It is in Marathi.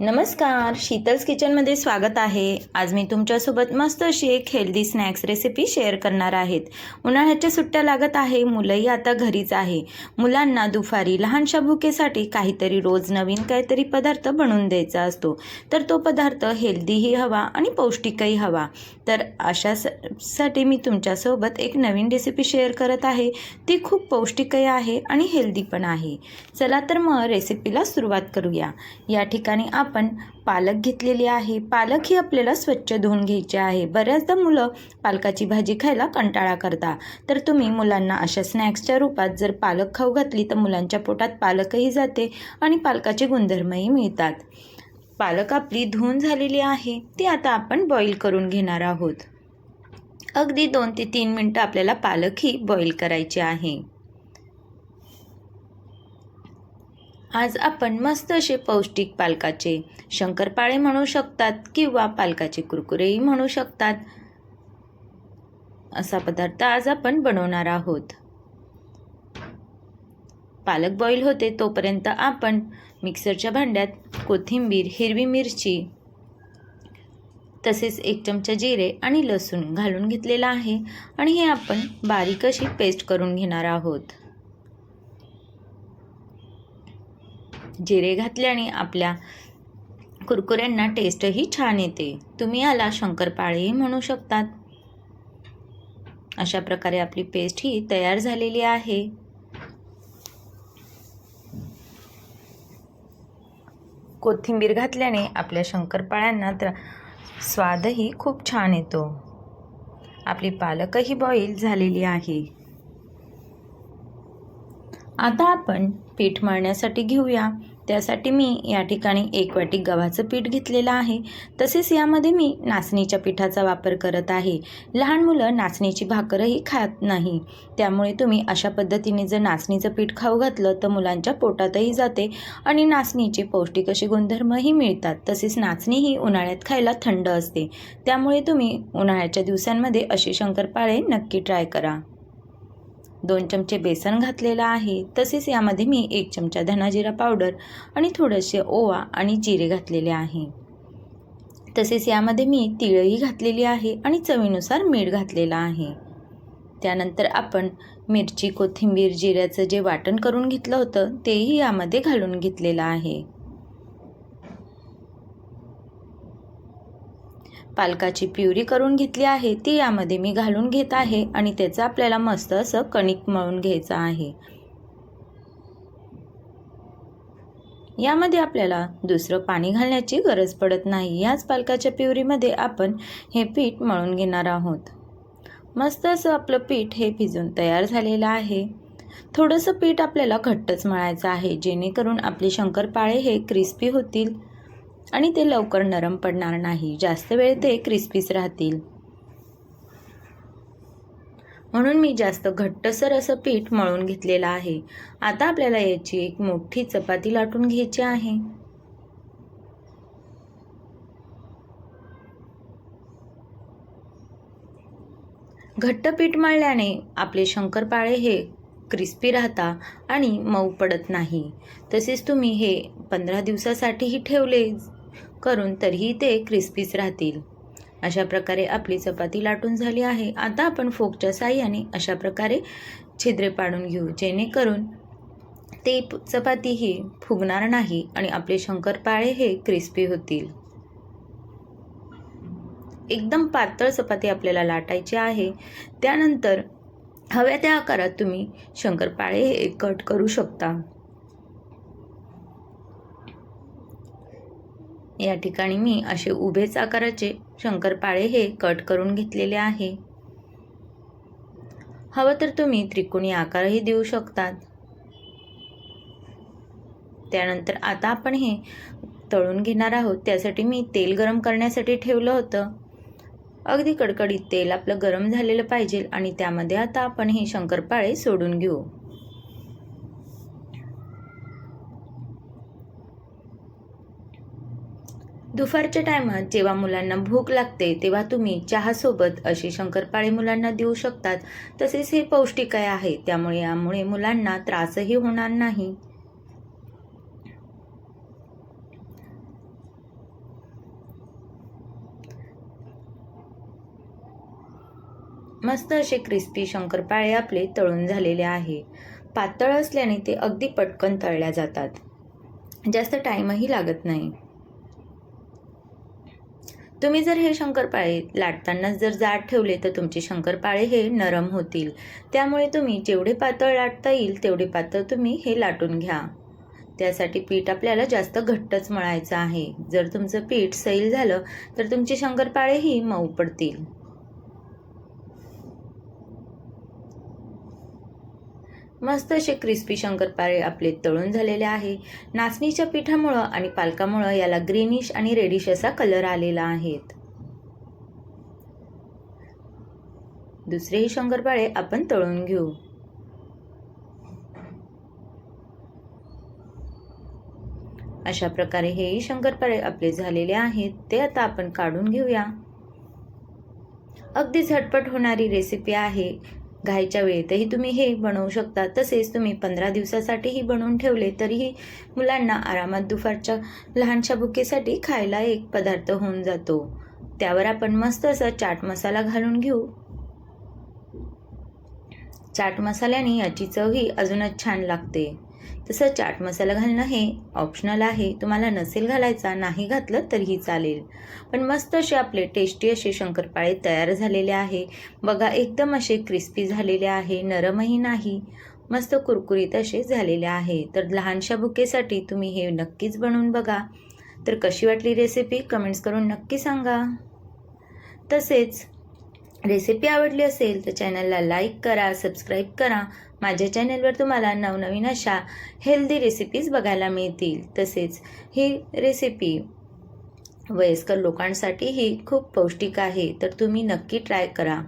नमस्कार शीतल्स किचनमध्ये स्वागत आहे. आज मी तुमच्यासोबत मस्त अशी एक हेल्दी स्नॅक्स रेसिपी शेअर करणार आहेत. उन्हाळ्याच्या सुट्ट्या लागत आहे मुलंही आता घरीच आहे. मुलांना दुपारी लहानशा भुकेसाठी काहीतरी रोज नवीन काहीतरी पदार्थ बनवून द्यायचा असतो. तर तो पदार्थ हेल्दीही हवा आणि पौष्टिकही हवा. तर अशा स- साठी मी तुमच्यासोबत एक नवीन रेसिपी शेअर करत आहे. ती खूप पौष्टिकही आहे आणि हेल्दी पण आहे. चला तर मग रेसिपीला सुरुवात करूया. या ठिकाणी आपण आपण पालक घेतलेली आहे. पालक ही आपल्याला स्वच्छ धुवून घ्यायची आहे. बऱ्याचदा मुलं पालकाची भाजी खायला कंटाळा करता तर तुम्ही मुलांना अशा स्नॅक्सच्या रूपात जर पालक खाऊ घातली तर मुलांच्या पोटात पालकही जाते आणि पालकाचे गुणधर्मही मिळतात. पालक आपली धुवून झालेली आहे ती आता आपण बॉईल करून घेणार आहोत. अगदी दोन ते तीन मिनटं आपल्याला पालक ही बॉईल करायची आहे. आज आपण मस्त असे पौष्टिक पालकाचे शंकरपाळे म्हणू शकतात किंवा पालकाचे कुरकुरेही म्हणू शकतात. असा पदार्थ आज आपण बनवणार आहोत. पालक बॉईल होते तोपर्यंत आपण मिक्सरच्या भांड्यात कोथिंबीर हिरवी मिरची तसेच एक चमचा जिरे आणि लसूण घालून घेतलेला आहे आणि हे आपण बारीक अशी पेस्ट करून घेणार आहोत. जिरे घातल्याने आपल्या कुरकुऱ्यांना टेस्टही छान येते. तुम्ही याला शंकरपाळेही म्हणू शकतात. अशा प्रकारे आपली पेस्ट ही तयार झालेली आहे. कोथिंबीर घातल्याने आपल्या शंकरपाळ्यांना तर स्वादही खूप छान येतो. आपली पालकही बॉईल झालेली आहे. आता आपण पीठ मळण्यासाठी घेऊया. त्यासाठी मी या ठिकाणी एक वाटी गव्हाचं पीठ घेतलेलं आहे. तसेच यामध्ये मी नाचणीच्या पिठाचा वापर करत आहे. लहान मुलं नाचणीची भाकरही खात नाही. त्यामुळे तुम्ही अशा पद्धतीने जर नाचणीचं पीठ खाऊ घातलं तर मुलांच्या पोटातही जाते आणि नाचणीचे पौष्टिक असे गुणधर्मही मिळतात. तसेच नाचणी ही उन्हाळ्यात खायला थंड असते. त्यामुळे तुम्ही उन्हाळ्याच्या दिवसांमध्ये असे शंकरपाळे नक्की ट्राय करा. दोन चमचे बेसन घातलेलं आहे. तसेच यामध्ये मी एक चमचा धनाजिरा पावडर आणि थोडेसे ओवा आणि जिरे घातलेले आहे. तसेच यामध्ये मी तिळही घातलेली आहे आणि चवीनुसार मीठ घातलेलं आहे. त्यानंतर आपण मिरची कोथिंबीर जिऱ्याचं जे वाटण करून घेतलं होतं तेही यामध्ये घालून घेतलेलं आहे. पालकाची प्युरी करून घेतली आहे ती यामध्ये मी घालून घेत आहे आणि त्याचं आपल्याला मस्त असं कणिक मळून घ्यायचं आहे. यामध्ये आपल्याला दुसरं पाणी घालण्याची गरज पडत नाही. याच पालकाच्या प्युरीमध्ये आपण हे पीठ मळून घेणार आहोत. मस्त असं आपलं पीठ हे भिजून तयार झालेलं आहे. थोडंसं पीठ आपल्याला घट्टच मळायचं आहे जेणेकरून आपले शंकरपाळे हे क्रिस्पी होतील. आणि ते लवकर नरम पडणार नाही. जास्त वेळ ते क्रिस्पीच राहतील. म्हणून मी जास्त घट्टसर असं पीठ मळून घेतलेलं आहे. आता आपल्याला याची एक मोठी चपाती लाटून घ्यायची आहे. घट्ट पीठ मळल्याने आपले शंकरपाळे हे क्रिस्पी राहता आणि मऊ पडत नाही. तसेच तुम्ही हे पंधरा दिवसासाठीही ठेवले करून तरीही ते क्रिस्पीच राहतील. अशा प्रकारे आपली चपाती लाटून झाली आहे. आता आपण फोकच्या साह्याने अशा प्रकारे छिद्रे पाडून घेऊ जेणेकरून ते चपाती ही फुगणार नाही आणि आपले शंकरपाळे हे क्रिस्पी होतील. एकदम पातळ चपाती आपल्याला लाटायची आहे. त्यानंतर हव्या त्या आकारात तुम्ही शंकरपाळे हे कट करू शकता. या ठिकाणी मी असे उभेच आकाराचे शंकरपाळे हे कट करून घेतलेले आहे. हवं तर तुम्ही त्रिकोणी आकारही देऊ शकतात. त्यानंतर आता आपण हे तळून घेणार आहोत. त्यासाठी मी तेल गरम करण्यासाठी ठेवलं होतं. अगदी कडकडीत तेल आपलं गरम झालेलं पाहिजे आणि त्यामध्ये आता आपण हे शंकरपाळे सोडून घेऊ. दुपारच्या टायमात जेव्हा मुलांना भूक लागते तेव्हा तुम्ही चहासोबत अशी शंकरपाळे मुलांना देऊ शकतात. तसेच हे पौष्टिक आहे त्यामुळे यामुळे मुलांना त्रासही होणार नाही. मस्त असे क्रिस्पी शंकरपाळे आपले तळून झालेले आहे. पातळ असल्याने ते अगदी पटकन तळल्या जातात. जास्त टाईमही लागत नाही. तुम्ही जर हे शंकरपाळे लाटतानाच जर जाड ठेवले तर तुमचे शंकरपाळे हे नरम होतील. त्यामुळे तुम्ही जेवढे पातळ लाटता येईल तेवढे पातळ तुम्ही हे लाटून घ्या. त्यासाठी पीठ आपल्याला जास्त घट्टच मळायचं आहे. जर तुमचं पीठ सैल झालं तर तुमचे शंकरपाळेही मऊ पडतील. मस्त असे क्रिस्पी शंकरपाळे आपले तळून झालेले आहे. नाचणीच्या पिठामुळं आणि पालकामुळं याला ग्रीनिश आणि रेडिश असा कलर आलेला आहेत. दुसरेही शंकरपाळे आपण तळून घेऊ. अशा प्रकारे हेही शंकरपाळे आपले झालेले आहेत. ते आता आपण काढून घेऊया. अगदी झटपट होणारी रेसिपी आहे. घायच्या वेळेतही तुम्ही हे बनवू शकता. तसेच तुम्ही पंधरा दिवसासाठीही बनवून ठेवले तरीही मुलांना आरामात दुपारच्या लहानशा बुकेसाठी खायला एक पदार्थ होऊन जातो. त्यावर आपण मस्त असा चाट मसाला घालून घेऊ. चाट मसाल्याने याची चवही अजूनच छान लागते. तसं चाट मसाला घालणं हे ऑप्शनल आहे. तुम्हाला नसेल घालायचा नाही घातलं तरीही चालेल. पण मस्त असे आपले टेस्टी असे शंकरपाळे तयार झालेले आहे. बघा एकदम असे क्रिस्पी झालेले आहे. नरमही नाही. मस्त कुरकुरीत असे झालेले आहे. तर लहानशा बुकेसाठी तुम्ही हे नक्कीच बनवून बघा. तर कशी वाटली रेसिपी कमेंट्स करून नक्की सांगा. तसेच रेसिपी आवडली असेल तर चॅनलला लाईक करा सबस्क्राईब करा. माझ्या चॅनलवर तुम्हाला नवनवीन अशा हेल्दी रेसिपीज बघायला मिळतील. तसेच ही रेसिपी वयस्कर लोकांसाठीही खूप पौष्टिक आहे. तर तुम्ही नक्की ट्राय करा.